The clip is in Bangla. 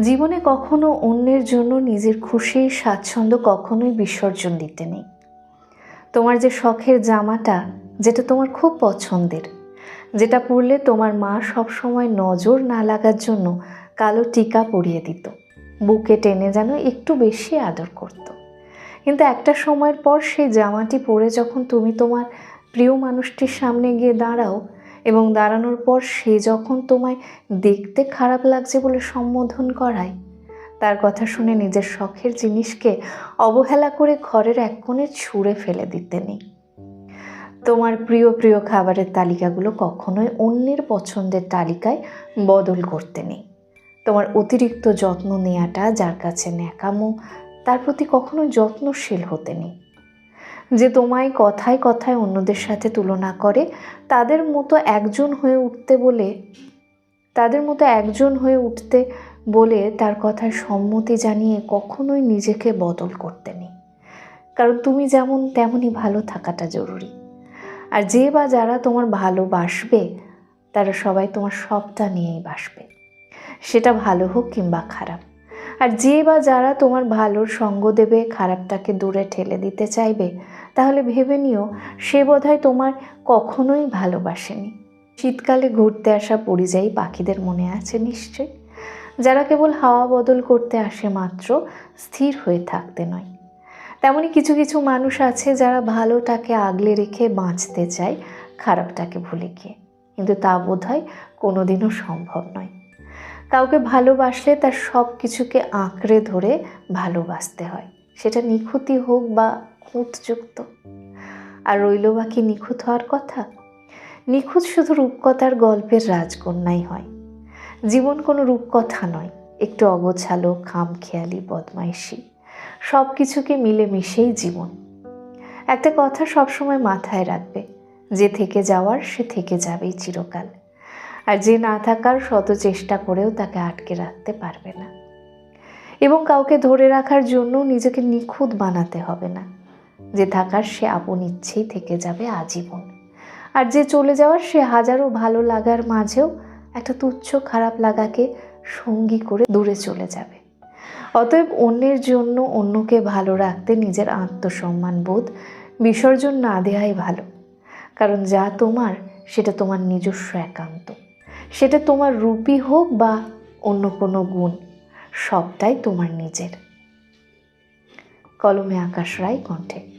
জীবনে কখনো অন্যের জন্য নিজের খুশি স্বাচ্ছন্দ্য কখনোই বিসর্জন দিতে নেই তোমার যে শখের জামাটা, যেটা তোমার খুব পছন্দের, যেটা পরলে তোমার মা সবসময় নজর না লাগার জন্য কালো টিকা পরিয়ে দিত, বুকে টেনে যেন একটু বেশি আদর করত। কিন্তু একটা সময়ের পর সেই জামাটি পরে যখন তুমি তোমার প্রিয় মানুষটির সামনে গিয়ে দাঁড়াও এবং দাঁড়ানোর পর সে যখন তোমায় দেখতে খারাপ লাগছে বলে সম্বোধন করায়, তার কথা শুনে নিজের শখের জিনিসকে অবহেলা করে ঘরের এক কোণে ছুঁড়ে ফেলে দিতে নেই। তোমার প্রিয় প্রিয় খাবারের তালিকাগুলো কখনোই অন্যের পছন্দের তালিকায় বদল করতে নেই। তোমার অতিরিক্ত যত্ন নেওয়াটা যার কাছে ন্যাকামো, তার প্রতি কখনোই যত্নশীল হতে নেই। যে তোমায় কথায় কথায় অন্যদের সাথে তুলনা করে, তাদের মতো একজন হয়ে উঠতে বলে, তাদের মতো একজন হয়ে উঠতে বলে তার কথায় সম্মতি জানিয়ে কখনোই নিজেকে বদল করতে নেই। কারণ তুমি যেমন তেমনই ভালো থাকাটা জরুরি। আর যে বা যারা তোমার ভালোবাসবে, তারা সবাই তোমার সবটা নিয়েই বাসবে। সেটা ভালো হোক কিংবা খারাপ। আর যে বা যারা তোমার ভালোর সঙ্গ দেবে, খারাপটাকে দূরে ঠেলে দিতে চাইবে তাহলে ভেবে নিও, সে বোধহয় তোমার কখনোই ভালোবাসেনি। শীতকালে ঘুরতে আসা পরিযায়ী পাখিদের মনে আছে নিশ্চয়। যারা কেবল হাওয়া বদল করতে আসে মাত্র, স্থির হয়ে থাকতে নয়। তেমনই কিছু কিছু মানুষ আছে যারা ভালোটাকে আগলে রেখে বাঁচতে চায়, খারাপটাকে ভুলে গিয়ে। কিন্তু তা বোধ হয় কোনোদিনও সম্ভব নয়। কাউকে ভালোবাসলে তার সব কিছুকে আঁকড়ে ধরে ভালোবাসতে হয়। সেটা নিখুঁতি হোক বা খুঁতযুক্ত আর রইল বাকি নিখুঁত হওয়ার কথা? নিখুঁত শুধু রূপকথার গল্পের রাজকন্যাই হয়। জীবন কোনো রূপকথা নয়, একটু অগোছালো, খামখেয়ালি, বদমাইশি। সব কিছুকে মিলেমিশেই জীবন। একটা কথা সবসময় মাথায় রাখবে, যে থেকে যাওয়ার সে থেকে যাবেই চিরকাল। আর যে না থাকার শত চেষ্টা করেও তাকে আটকে রাখতে পারবে না। এবং কাউকে ধরে রাখার জন্য নিজেকে নিখুঁত বানাতে হবে না। যে থাকার সে আপন ইচ্ছেই থেকে যাবে আজীবন। আর যে চলে যাওয়ার সে হাজারো ভালো লাগার মাঝেও একটা তুচ্ছ খারাপ লাগাকে সঙ্গী করে দূরে চলে যাবে। অতএব অন্যের জন্য অন্যকে ভালো রাখতে নিজের আত্মসম্মান বোধ বিসর্জন না দেওয়াই ভালো। কারণ যা তোমার, সেটা তোমার নিজস্ব একান্ত। সেটা তোমার রূপই হোক বা অন্য কোনো গুণ, সবটাই তোমার নিজের। কলমে আকাশ রায়, কণ্ঠে।